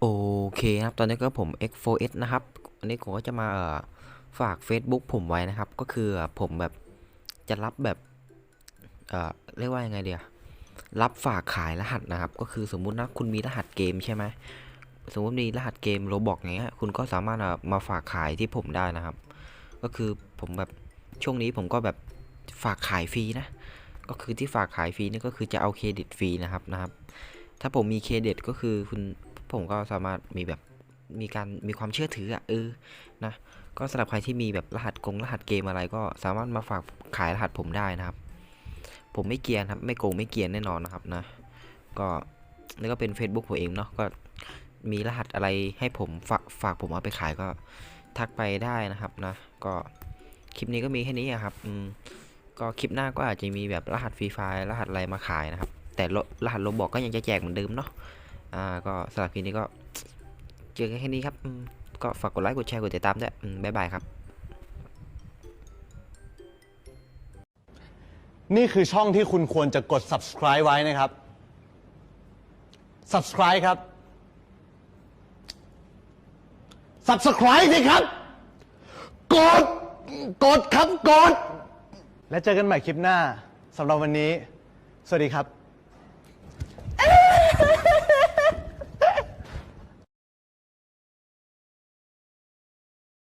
โอเคครับ ตอนนี้ก็ผม X4S นะครับ อันนี้ผมก็จะมาเอ่อฝาก Facebook ผมไว้นะครับ ก็คือผมแบบจะรับแบบเอ่อเรียกว่ายังไงเดียรับฝากขายรหัสนะครับ ก็คือสมมุตินะคุณมีรหัสเกมใช่ไหมสมมติมีรหัสเกมโรบอกอย่างเงี้ยคุณก็สามารถมาฝากขายที่ผมได้นะครับ ก็คือผมแบบช่วงนี้ผมก็แบบฝากขายฟรีนะ ก็คือที่ฝากขายฟรีนี่ก็คือจะเอาเครดิตฟรีนะครับนะครับ ถ้าผมมีเครดิตก็คือคุณ ผมก็สามารถมีแบบมีการมีความเชื่อถืออะเออนะก็สำหรับใครที่มีแบบรหัสกงรหัสเกมอะไรก็สามารถมาฝากขายรหัสผมได้นะครับ ผมไม่เกียนครับ ไม่โกงไม่เกียนแน่นอนนะครับนะ ก็นี่ก็เป็น Facebook ผมเองเนาะก็มีรหัสอะไรให้ผมฝากฝากผมเอาไปขายก็ทักไปได้นะครับนะ ก็คลิปนี้ก็มีแค่นี้ครับอืมก็คลิปหน้าก็อาจจะมีแบบรหัสฟรีไฟล์รหัสอะไรมาขายนะครับ แต่รรหัสโลบอกก็ยังจะแจกเหมือนเดิมเนาะ อ่าก็สำหรับคลิปนี้ก็เจอกันแค่นี้ครับอืมก็ฝากกดไลค์กดแชร์กดติดตามด้วยอืมบ๊ายบายครับ นี่คือช่องที่คุณควรจะกด subscribe ไว้นะครับ subscribe ครับ subscribe สิครับ กด กดครับ กด และเจอกันใหม่คลิปหน้าสำหรับวันนี้ สวัสดีครับ